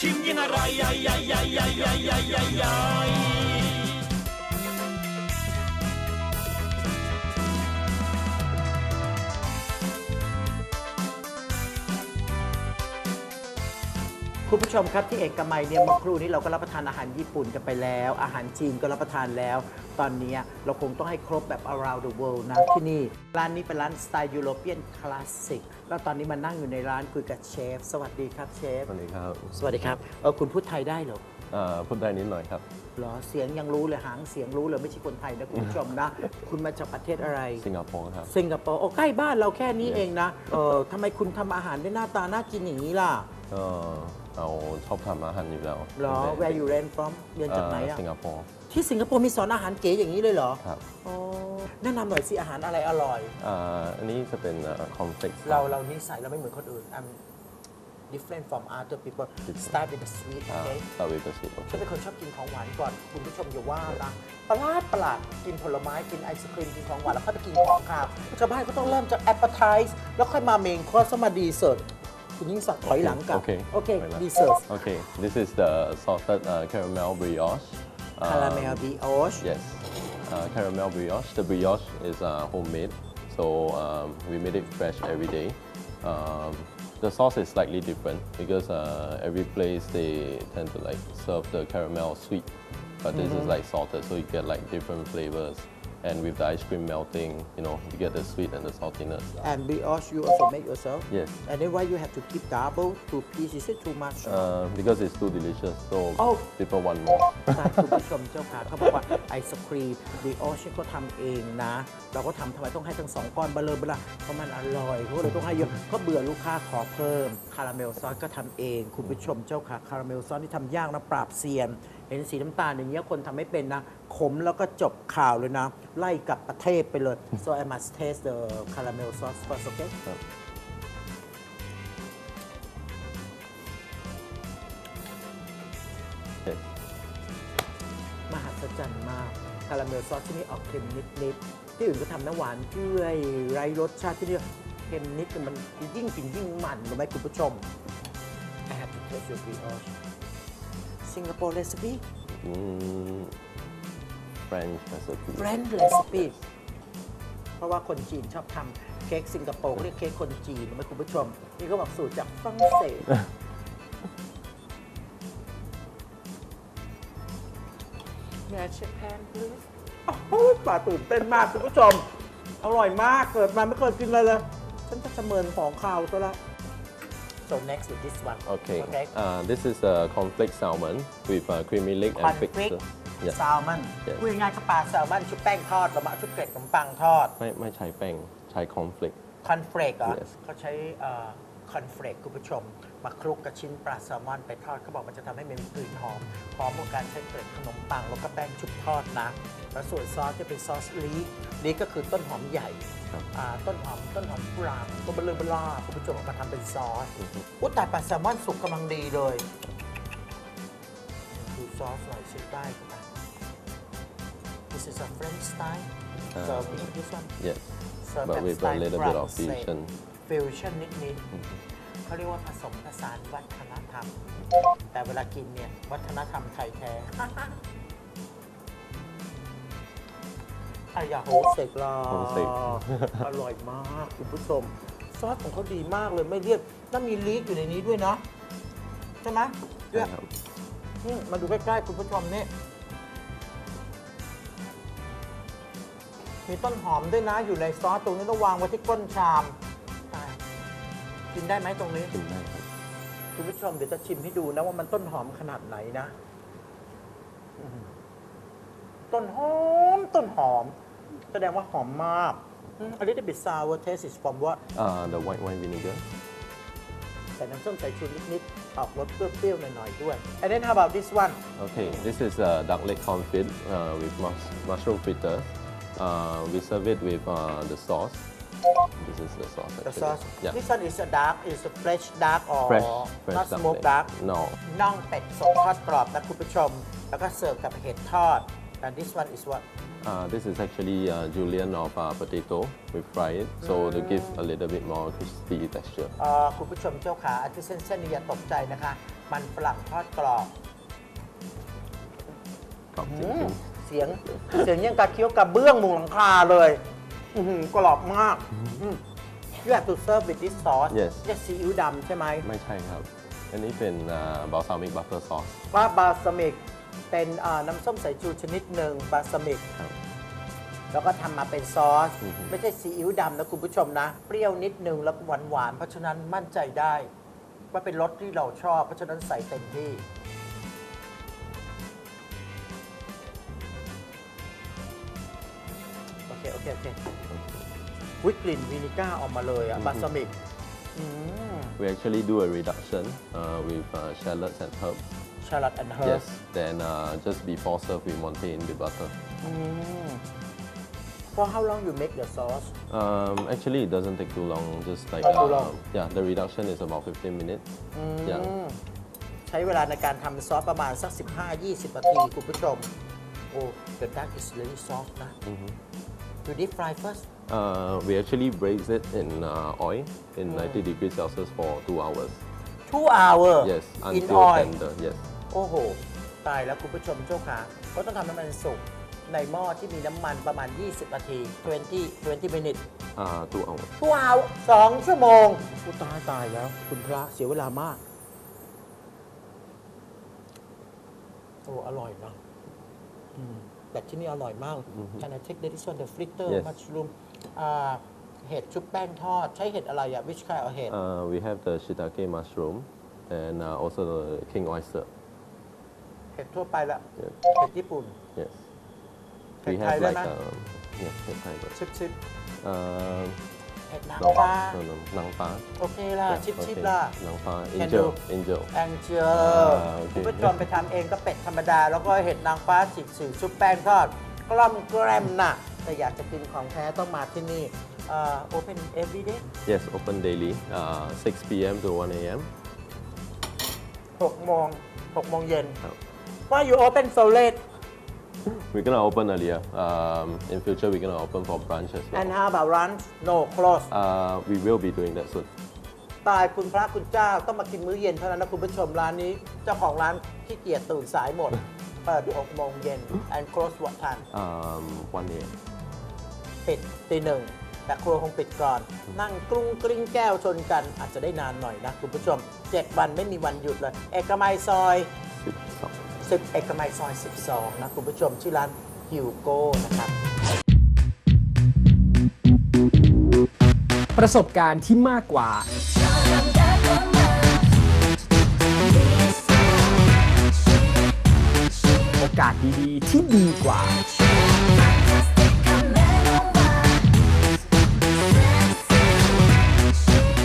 ชิมยิ่งอร่อยใหญ่ใคุณผู้ชมครับที่เอกมัยเนี่ยเมื่อครู่นี้เราก็รับประทานอาหารญี่ปุ่นกันไปแล้ว อาหารจีนก็รับประทานแล้ว ตอนนี้เราคงต้องให้ครบแบบ around the world นะที่นี่ ร้านนี้เป็นร้านสไตล์ยุโรเปียนคลาสสิกแล้วตอนนี้มานั่งอยู่ในร้านคุยกับเชฟ สวัสดีครับเชฟ สวัสดีครับสวัสดีครับเออคุณพูดไทยได้เหรอเอ่อพูดได้นิดหน่อยครับ เหรอเสียงยังรู้เลยหางเสียงรู้เลยไม่ใช่คนไทยนะคุณผู้ชมนะ คุณมาจากประเทศอะไร สิงคโปร์ครับ สิงคโปร์โอ้ใกล้บ้านเราแค่นี้เองนะเออทำไมคุณทำอาหารได้หน้าตาน่ากินอย่างนี้ล่ะ ก็ เราชอบทำอาหารอยู่แล้วเหรอ Where you ran from เรียนจากไหนอะสิงคโปร์ ที่สิงคโปร์มีสอนอาหารเก๋อย่างนี้เลยเหรอครับ อ๋อแนะนำหน่อยสิอาหารอะไรอร่อยเอ่ออันนี้จะเป็นคอนเฟล็กซ์เราเรานิสัยเราไม่เหมือนคนอื่น I'm different from other people start with the sweet อ่า okay ตาวิปสิโอเค ฉันเป็นคนชอบกินของหวานก่อน คุณผู้ชมอย่าว่านะประหลาดประหลาดกินผลไม้กินไอศครีมกินของหวานแล้วค่อยไปกินของคาวชาวบ้านก็ต้องเริ่มจาก appetize แล้วค่อยมาเมนคอร์สมาดีเซิร์ต คุณยิ่งสักดิ์ถอยหลังกลับ โอเค โอเค ถอยหลัง ดีเซิร์ต Okay, this is the salted uh, caramel brioche. Um, คาราเมลบีโอช Yes, uh, caramel brioche. The brioche is uh, homemade, so um, we made it fresh every day. Um, the sauce is slightly different because uh, every place they tend to like serve the caramel sweet, but this is like salted, so you get like different flavors. And with the ice cream melting, you know, you get the sweet and the saltiness. and brioche you also make yourself Yes, and then why you have to keep double two piece is it too much uh, because it's too delicious, so Oh. people want more. ใช่คุณผู้ชมเจ้าค่ะเขาบอกว่าไอศครีมบีโอชก็ทำเองนะ เราก็ทำทำไมต้องให้ทั้งสองก้อนเบลอเบลาเพราะมันอร่อยเขาก็เลยต้องให้เยอะก็เบื่อลูกค้าขอเพิ่มคาราเมลซอสก็ทำเอง คุณผู้ชมเจ้าค่ะคาราเมลซอสที่ทำยากนะปราบเซียนเห็นสีน้ำตาลอย่างเงี้ยคนทำไม่เป็นนะ ขมแล้วก็จบข่าวเลยนะ ไล่กลับประเทศไปเลย so I must taste the caramel sauce first okay ครับ มหัศจรรย์มากคาราเมลซอสที่นี่ออกเค็มนิดๆที่อื่นก็ทำน้ำหวานเจื่อยไร้รสชาติที่นี่เค็มนิดแต่มันยิ่งกินยิ่งมันรู้ไหมคุณผู้ชม I have to taste your brioche Singapore recipe Mm, French recipe. French recipe เพราะว่าคนจีนชอบทำเค้กสิงคโปร์เขาเรียกเค้กคนจีนรู้ไหมคุณผู้ชม นี่ก็บอกสูตรจากฝรั่งเศส Yeah Japan please โอ้ยป่าตื่นเต้นมากคุณผู้ชม อร่อยมากเกิดมาไม่เคยกินเลยเลย ฉันจะเสมินของข้าวซะแล้ว so next with this one Okay. okay Uh, this is uh, cornflake salmon with uh, creamy leg and fixed. conflict Yes. แซลมอน Yes พูดง่ายๆก็ปลาแซลมอนชุบแป้งทอดแล้วมาชุบเกล็ดขนมปังทอด ไม่ไม่ใช้แป้งใช้ cornflake คอนเฟลกเหรอ Yes เขาใช้ คอนเฟลกคุณผู้ชม มาคลุกกับชิ้นปลาแซลมอนไปทอดเขาบอกมันจะทำให้มันมีกลิ่นหอมพร้อมกับการใช้เกล็ดขนมปังแล้วก็แป้งชุบทอดนะแล้วส่วนซอสจะเป็นซอสลีกลีกก็คือต้นหอมใหญ่ครับ อ่าต้นหอมต้นหอมปรางต้นเบลอเบลาคุณผู้ชมเอามาทำเป็นซอสอือฮึอุ้แต่ปลาแซลมอนสุกกำลังดีเลย ดูซอสหน่อยชิ้นได้เข้าไป This is a French style Uh, serving this one Yes. Serve But แบบ with สไต a ล์ little ฝ bit รั่ of งเศส fusion. ฟิวชั่นนิดๆเขาเรียกว่าผสมผสานวัฒนธรรม แต่เวลากินเนี่ย วัฒนธรรมไทยแท้อายาโฮเซกลาโฮเซกอร่อยมากคุณผู้ชมซอสของเขาดีมากเลยไม่เรียกแล้วมีลีกอยู่ในนี้ด้วยนะ ใช่ไหมเรียกนะครับอืมมาดูใกล้ๆคุณผู้ชมนี่ มีต้นหอมด้วยนะอยู่ในซอสตรงนี้ต้องวางไว้ที่ก้นชามตาย กินได้ไหมตรงนี้กินได้ครับคุณผู้ชมเดี๋ยวจะชิมให้ดูนะว่ามันต้นหอมขนาดไหนนะอื้อหือต้นหอม ต้นหอม แสดงว่าหอมมากอืม A little bit sour taste is from what Uh, the white wine vinegar. ใส่น้ำส้มสายชูนิดๆออกรสเปรี้ยวๆหน่อยๆด้วย And then how about this one Okay, this is uh, duck leg confit uh, with mus- mushroom fritters. Uh, we serve it with uh, the sauce. This is the sauce. the Actually. sauce Yeah. this one is a dark is a fresh dark or Fresh, fresh not duck smoked leg. dark No. น่องเป็ดสดทอดกรอบนะคุณผู้ชม แล้วก็เสิร์ฟกับเห็ดทอด and this one is what Uh, this is actually uh, julienne of uh, potato. We fry it so to give a little bit more crispy texture. เอ่อคุณผู้ชมเจ้าขาอันที่เส้นๆนี่อย่าตกใจนะคะ มันฝรั่งทอดกรอบ Top อืม thinking. เสียง เสียงยังกะเคี้ยวกระเบื้องมุงหลังคาเลย อื้อหือกรอบมากอืม You have to serve with this sauce Yes นี่ซีอิ๊วดำใช่ไหมไม่ใช่ครับ อันนี้เป็น uh, balsamic butter sauce ว่าบาสมิกเป็นอ่าน้ำส้มสายชูชนิดหนึ่งบาสมิก ครับ แล้วก็ทำมาเป็นซอส อือฮึ ไม่ใช่ซีอิ๊วดำนะคุณผู้ชมนะ เปรี้ยวนิดนึงแล้วหวานหวานๆเพราะฉะนั้นมั่นใจได้ ว่าเป็นรสที่เราชอบ เพราะฉะนั้นใส่เต็มที่ เคโอเคโอเควิกลิ่นวินิก้าออกมาเลยอะบาสมิกอืม We actually do a reduction uh, with uh, shallots and herbs. ชาลัดแอนเฮิร์ Yes. Then uh, just before serve, we monte in the butter. อืม For how long you make the sauce Um, actually, it doesn't take too long. Just like Not too uh, long. yeah, the reduction is about 15 minutes. อื Yeah. มใช้เวลาในการทำซอสประมาณสัก 15-20 นาทีคุณผู้ชม โอ้ the duck is very soft นะ you deep fry first Uh, we actually braise it in uh, oil in 90 degrees Celsius for two hours. two hour Yes, in until oil tender. Yes. โอ้โห ตายแล้วคุณผู้ชมเจ้าขาก็ต้องทำให้มันสุกในหม้อที่มีน้ำมันประมาณ 20 นาที 20 20 minutes Uh, two hours. two hour สองชั่วโมงกูตายตายแล้ว คุณพระเสียเวลามาก โอ้ อร่อยเนาะอืม แต่ที่นี่อร่อยมาก Can I take this one the fritter Yes. mushroom อ่าเห็ดชุบแป้งทอด ใช้เห็ดอะไรอะ which kind of เห็ด Uh, we have the shiitake mushroom and uh, also the king oyster. เห็ดทั่วไปละ Yes. เห็ดญี่ปุ่น Yes. Thai We have Thai like ได้ไหม? um, yes, Thai Thai, but ชิบชิบ um, เห็ดนาง no, ฟ้า no, no, nang pa. โอเคล่ะ Yeah, ชิบชิบ okay. ล่ะ Nang pa, Can angel, do. angel. แองเจลอ่าโอเค คุณผู้ชมไปทำเองก็เป็ดธรรมดา แล้วก็เห็ดนางฟ้าฉีกสื่อชุบแป้งทอดกล้อมแกล้มน่ะ แต่อยากจะกินของแท้ต้องมาที่นี่โอเพน every day Yes, open daily, uh, 6 p.m. to 1 a.m. 6โมง6โมงเย็นครับ Why you open so late We're gonna open earlier. Um, in future, we're gonna open for brunch as well. and how about lunch no close Uh, we will be doing that soon. ตายคุณพระคุณเจ้าต้องมากินมื้อเย็นเท่านั้นนะคุณผู้ชมร้านนี้ เจ้าของร้านขี้เกียจตื่นสายหมด เปิด6โมงเย็น and close what time Um, 1 a.m. ปิดตีหนึ่งแต่ครัวคงปิดก่อน นั่งกรุ้งกริ้งแก้วชนกันอาจจะได้นานหน่อยนะคุณผู้ชม 7 วันไม่มีวันหยุดเลย เอกมัยซอย 10เอกมัยซอย 12 นะคุณผู้ชมชื่อร้านฮิวโก้นะครับ ประสบการณ์ที่มากกว่า โอกาสดีๆ ที่ดีกว่า